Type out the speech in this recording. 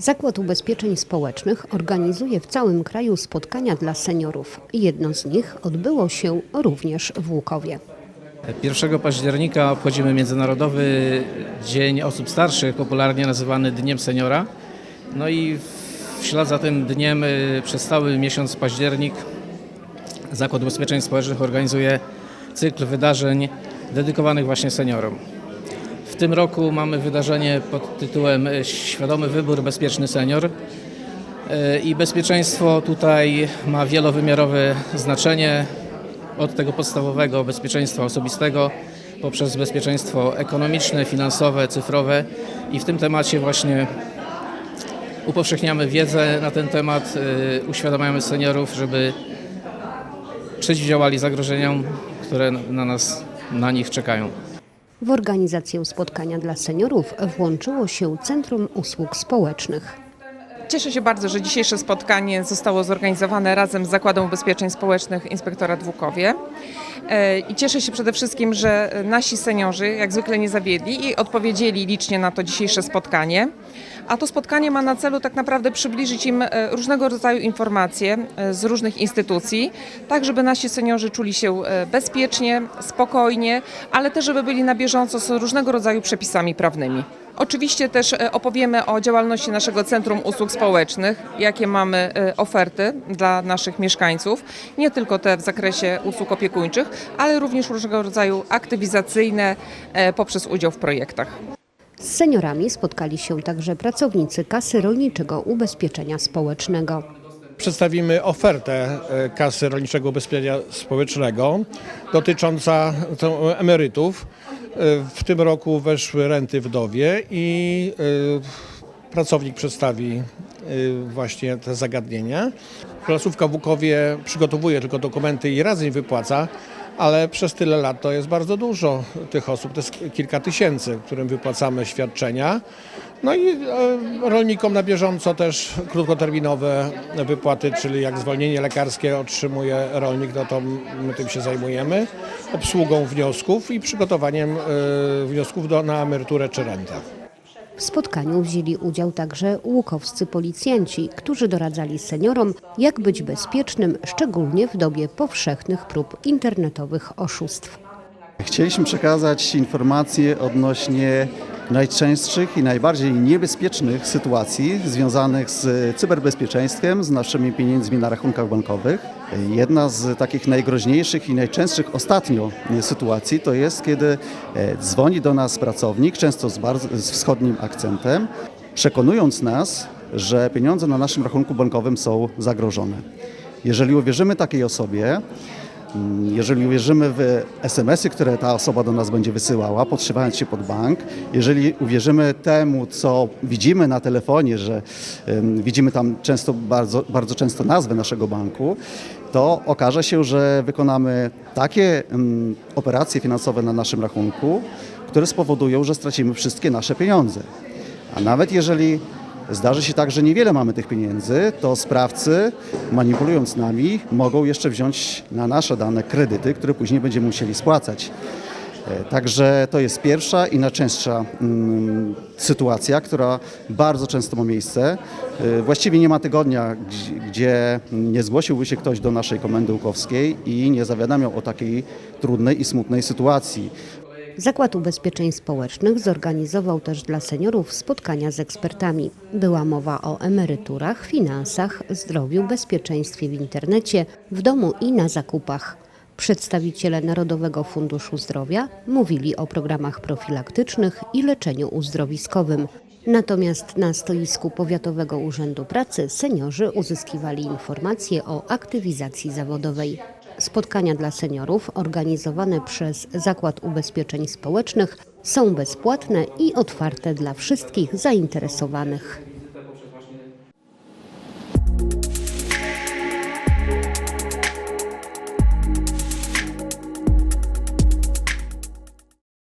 Zakład Ubezpieczeń Społecznych organizuje w całym kraju spotkania dla seniorów. Jedno z nich odbyło się również w Łukowie. 1 października obchodzimy Międzynarodowy Dzień Osób Starszych, popularnie nazywany Dniem Seniora. No i w ślad za tym dniem y, przez cały miesiąc październik Zakład Ubezpieczeń Społecznych organizuje cykl wydarzeń dedykowanych właśnie seniorom. W tym roku mamy wydarzenie pod tytułem y, Świadomy Wybór Bezpieczny Senior. Y, I bezpieczeństwo tutaj ma wielowymiarowe znaczenie, od tego podstawowego bezpieczeństwa osobistego poprzez bezpieczeństwo ekonomiczne, finansowe, cyfrowe i w tym temacie właśnie upowszechniamy wiedzę na ten temat, y, uświadamiamy seniorów, żeby przeciwdziałali zagrożeniom, które na nas, na nich czekają. W organizację spotkania dla seniorów włączyło się Centrum Usług Społecznych. Cieszę się bardzo, że dzisiejsze spotkanie zostało zorganizowane razem z Zakładem Ubezpieczeń Społecznych Inspektorat w Łukowie. E, I cieszę się przede wszystkim, że nasi seniorzy jak zwykle nie zawiedli i odpowiedzieli licznie na to dzisiejsze spotkanie. A to spotkanie ma na celu tak naprawdę przybliżyć im e, różnego rodzaju informacje e, z różnych instytucji, tak żeby nasi seniorzy czuli się e, bezpiecznie, spokojnie, ale też żeby byli na bieżąco z różnego rodzaju przepisami prawnymi. Oczywiście też e, opowiemy o działalności naszego Centrum Usług Społecznych, jakie mamy e, oferty dla naszych mieszkańców, nie tylko te w zakresie usług opiekuńczych, ale również różnego rodzaju aktywizacyjne e, poprzez udział w projektach. Z seniorami spotkali się także pracownicy Kasy Rolniczego Ubezpieczenia Społecznego. Przedstawimy ofertę Kasy Rolniczego Ubezpieczenia Społecznego dotycząca to, emerytów. E, W tym roku weszły renty wdowie i e, pracownik przedstawi e, właśnie te zagadnienia. Placówka w Łukowie przygotowuje tylko dokumenty i raz im wypłaca, ale przez tyle lat to jest bardzo dużo tych osób, to jest kilka tysięcy, którym wypłacamy świadczenia. No i e, rolnikom na bieżąco też krótkoterminowe wypłaty, czyli jak zwolnienie lekarskie otrzymuje rolnik, no to my tym się zajmujemy, obsługą wniosków i przygotowaniem e, wniosków do, na emeryturę czy rentę. W spotkaniu wzięli udział także łukowscy policjanci, którzy doradzali seniorom, jak być bezpiecznym, szczególnie w dobie powszechnych prób internetowych oszustw. Chcieliśmy przekazać informacje odnośnie najczęstszych i najbardziej niebezpiecznych sytuacji związanych z cyberbezpieczeństwem, z naszymi pieniędzmi na rachunkach bankowych. Jedna z takich najgroźniejszych i najczęstszych ostatnio sytuacji to jest, kiedy e, dzwoni do nas pracownik, często z, bardzo, z wschodnim akcentem, przekonując nas, że pieniądze na naszym rachunku bankowym są zagrożone. Jeżeli uwierzymy takiej osobie, jeżeli uwierzymy w SMS-y, które ta osoba do nas będzie wysyłała, podszywając się pod bank, jeżeli uwierzymy temu, co widzimy na telefonie, że widzimy tam często, bardzo, bardzo często nazwę naszego banku, to okaże się, że wykonamy takie operacje finansowe na naszym rachunku, które spowodują, że stracimy wszystkie nasze pieniądze. A nawet jeżeli Zdarzy się tak, że niewiele mamy tych pieniędzy, to sprawcy, manipulując nami, mogą jeszcze wziąć na nasze dane kredyty, które później będziemy musieli spłacać. E, Także to jest pierwsza i najczęstsza mm, sytuacja, która bardzo często ma miejsce. E, Właściwie nie ma tygodnia, gdzie- nie zgłosiłby się ktoś do naszej komendy łukowskiej i nie zawiadamiał o takiej trudnej i smutnej sytuacji. Zakład Ubezpieczeń Społecznych zorganizował też dla seniorów spotkania z ekspertami. Była mowa o emeryturach, finansach, zdrowiu, bezpieczeństwie w internecie, w domu i na zakupach. Przedstawiciele Narodowego Funduszu Zdrowia mówili o programach profilaktycznych i leczeniu uzdrowiskowym. Natomiast na stoisku Powiatowego Urzędu Pracy seniorzy uzyskiwali informacje o aktywizacji zawodowej. Spotkania dla seniorów organizowane przez Zakład Ubezpieczeń Społecznych są bezpłatne i otwarte dla wszystkich zainteresowanych.